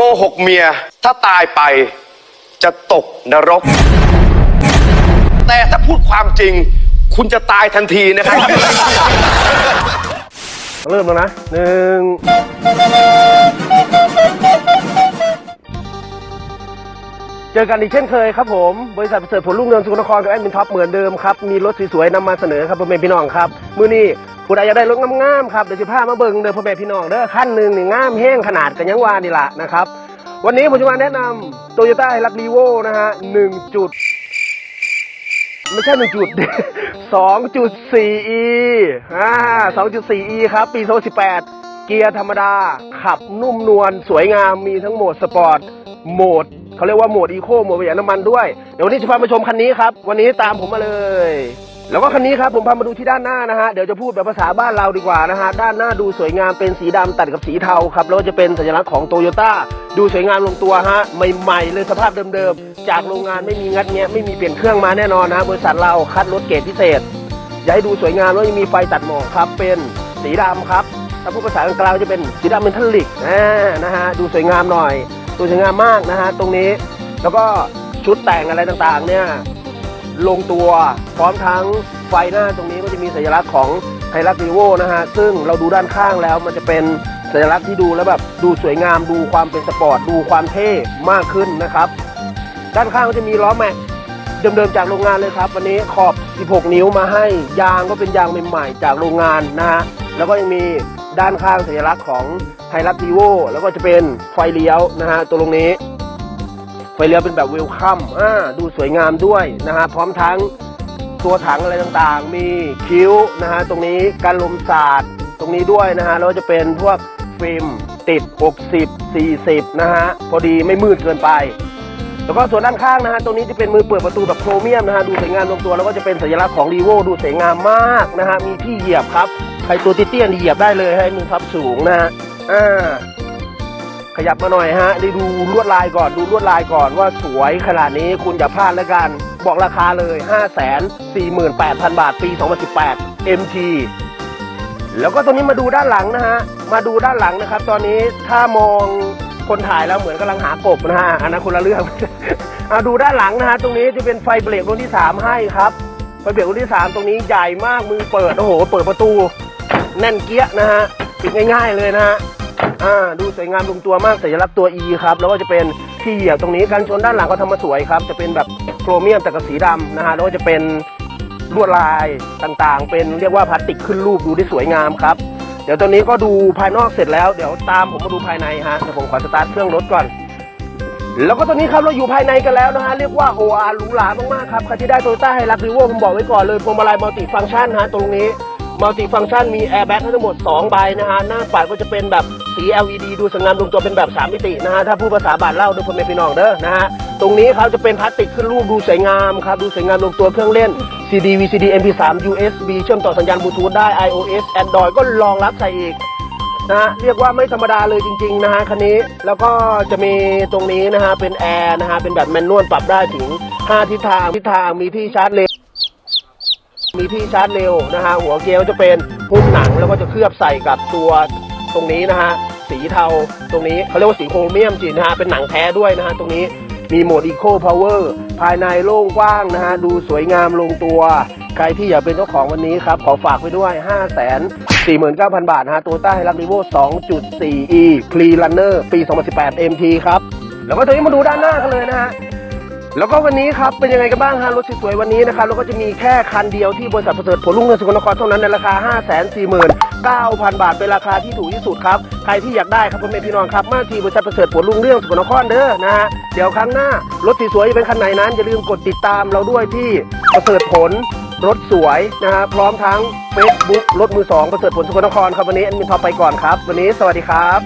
โกหกเมียถ้าตายไปจะตกนรก แต่ถ้าพูดความจริง คุณจะตายทันทีนะครับ เริ่มแล้วนะหนึ่งเจอกันอีกเช่นเคยครับผม บริษัทประเสริฐผลลุ่งเรืองสุขนครกับแอดมินท็อปเหมือนเดิมครับ มีรถสวยๆนำมาเสนอครับพ่อแม่พี่น้องครับ มือนี้ ผู้ใดอยากได้รถงามๆครับเดี๋ยวจะพามาเบิ่งเด้อพ่อแม่พี่น้องเด้อขั้นหนึ่งนี่งามแห้งขนาดกันยังวานี่ละนะครับวันนี้ผมจะมาแนะนำโตโยต้าไฮรักรีโวนะฮะหนึ่งจุดไม่ใช่หนึ่งจุดสองจุดสี่ e อ่าสองจุดสี่ e ครับปีสองสิบแปดเกียร์ธรรมดา ขับนุ่มนวลสวยงามมีทั้งโหมดสปอร์ตโหมดเขาเรียกว่าโหมดอีโคโหมดประหยัดน้ำมันด้วย เดี๋ยววันนี้จะพามาชมคันนี้ครับ วันนี้ตามผมมาเลย แล้วก็คันนี้ครับผมพามาดูที่ด้านหน้านะฮะเดี๋ยวจะพูดแบบภาษาบ้านเราดีกว่านะฮะด้านหน้าดูสวยงามเป็นสีดำตัดกับสีเทาครับแล้วก็จะเป็นสัญลักษณ์ของโตโยต้าดูสวยงามลงตัวฮะใหม่ๆเลยสภาพเดิมๆ จากโรงงานไม่มีงัดแงะไม่มีเปลี่ยนเครื่องมาแน่นอนนะฮะบริษัทเราคัดรถเกรดพิเศษอยากให้ดูสวยงามแล้วยังมีไฟตัดหมอกครับเป็นสีดำครับถ้าพูดภาษากลางจะเป็นสีดำเมทัลลิกนะฮะดูสวยงามหน่อยดูสวยงามมากนะฮะตรงนี้แล้วก็ชุดแต่งอะไรต่างๆเนี่ย ลงตัว พร้อมทั้งไฟหน้าตรงนี้ก็จะมีสัญลักษณ์ของไฮรักรีโวนะฮะ ซึ่งเราดูด้านข้างแล้วมันจะเป็นสัญลักษณ์ที่ดูแล้วแบบดูสวยงามดูความเป็นสปอร์ตดูความเท่มากขึ้นนะครับ ด้านข้างก็จะมีล้อแม็กเดิมๆจากโรงงานเลยครับ วันนี้ขอบ 16 นิ้วมาให้ยางก็เป็นยางใหม่ๆจากโรงงานนะฮะแล้วก็ยังมีด้านข้างสัญลักษณ์ของไฮรักรีโวแล้วก็จะเป็นไฟเลี้ยวนะฮะตัวตรงนี้ ไฟเลี้ยวเป็นแบบเวลคัมอ่าดูสวยงามด้วยนะฮะพร้อมทั้งตัวถังอะไรต่างๆ มีคิ้วนะฮะตรงนี้การลมสาดตรงนี้ด้วยนะฮะแล้วจะเป็นพวกฟิล์มติด 60 40 นะฮะ พอดีไม่มืดเกินไป แล้วก็ส่วนด้านข้างนะฮะ ตรงนี้จะเป็นมือเปิดประตูแบบโครเมียมนะฮะ ดูสวยงามลงตัว แล้วก็จะเป็นสัญลักษณ์ของรีโวดูสวยงามมากนะฮะ มีที่เหยียบครับ ใครตัวเตี้ยๆนี่เหยียบได้เลยให้มือพับสูงนะฮะ อ่า ขยับมาหน่อยฮะได้ดูลวดลายก่อนดูลวดลายก่อนว่าสวยขนาดนี้คุณอย่าพลาดแล้วกัน บอกราคาเลย 5 4 8 0 0 0 บาทปี 2018 MT แล้วก็ตรงนี้มาดูด้านหลังนะฮะ มาดูด้านหลังนะครับ ตอนนี้ถ้ามองคนถ่ายแล้วเหมือนกำลังหากบนะฮะ อันนั้นคนละเรื่อง เอาดูด้านหลังนะฮะ ตรงนี้จะเป็นไฟเบรกรุ่นที่ 3 ให้ครับ ไฟเบรกรุ่นที่ 3 ตรงนี้ใหญ่มากมือเปิด โอ้โห เปิดประตู แน่นเกี้ยนะฮะ ปิดง่ายๆเลยนะฮะ อ่าดูสวยงามลงตัวมากสัญลักษณ์ตัว E ครับแล้วก็จะเป็นที่เหยียบตรงนี้การชนด้านหลังก็ทำมาสวยครับ จะเป็นแบบโครเมียมแต่กับสีดำนะฮะแล้วก็จะเป็นลวดลายต่างๆ เป็นเรียกว่าพลาสติกขึ้นรูปดูได้สวยงามครับ เดี๋ยวตอนนี้ก็ดูภายนอกเสร็จแล้วเดี๋ยวตามผมมาดูภายในฮะเดี๋ยวผมขอสตาร์ทเครื่องรถก่อนแล้วก็ตอนนี้ครับเราอยู่ภายในกันแล้วนะฮะเรียกว่าโออาหรูหรามากๆครับใครที่ได้โตโยต้าไฮรักรีโวผมบอกไว้ก่อนเลยพวงมาลัยมัลติฟังก์ชันฮะตรงนี้มัลติฟังก์ชันมีแอร์แบ็กทั้งหมด 2 ใบนะฮะหน้าปัดก็จะเป็นแบบ สี LED ดูสวยงามลงตัวเป็นแบบ 3 มิตินะฮะ ถ้าพูดภาษาบาทเล่าด้วยคนเป็นพี่น้องเด้อนะฮะ ตรงนี้เขาจะเป็นพลาสติกขึ้นรูปดูสวยงามครับ ดูสวยงามลงตัวเครื่องเล่น CD VCD MP3 USB เชื่อมต่อสัญญาณบลูทูธได้ iOS Android ก็รองรับใส่อีกนะฮะเรียกว่าไม่ธรรมดาเลยจริง ๆ นะฮะคันนี้แล้วก็จะมีตรงนี้นะฮะเป็นแอร์นะฮะเป็นแบบแมนนวลปรับได้ถึง 5 ทิศทางทิศทางมีที่ชาร์จเร็วมีที่ชาร์จเร็วนะฮะหัวเกียร์ก็จะเป็นหุ้มหนังแล้วก็จะเคลือบใส่กับตัว ตรงนี้นะฮะสีเทาตรงนี้เขาเรียกว่าสีโครเมียมจริงนะฮะเป็นหนังแท้ด้วยนะฮะตรงนี้มีโหมดอีโคพาวเวอร์ภายในโล่งกว้างนะฮะดูสวยงามลงตัว ใครที่อยากเป็นเจ้าของวันนี้ครับ ขอฝากไว้ด้วย 5 4 9 0 0 0 บาทนะฮะตัวต้าไฮรักรีโว2.4 e p r e runner ปี 2018 MT ครับ แล้วก็ตอนนี้มาดูด้านหน้ากันเลยนะฮะ แล้วก็วันนี้ครับเป็นยังไงกันบ้างฮะรถสวยๆวันนี้นะครับแล้วก็จะมีแค่คันเดียวที่บริษัทประเสริฐผลลุ่งเรืองสกลนครเท่านั้นในราคา 5 4 9 0 0 0 บาทเป็นราคาที่ถูกที่สุดครับใครที่อยากได้ครับพ่อแม่พี่น้องครับมาที่บริษัทประเสริฐผลลุ่งเรื่องสกลนครเด้อนะฮะเดี๋ยวครั้งหน้ารถสวยๆจะเป็นคันไหนนั้นอย่าลืมกดติดตามเราด้วยที่ประเสริฐผลรถสวยนะฮะพร้อมทั้ง Facebook รถมือสองประเสริฐผลสกลนครครับวันนี้แอดมินท็อไปก่อนครับ วันนี้สวัสดีครับ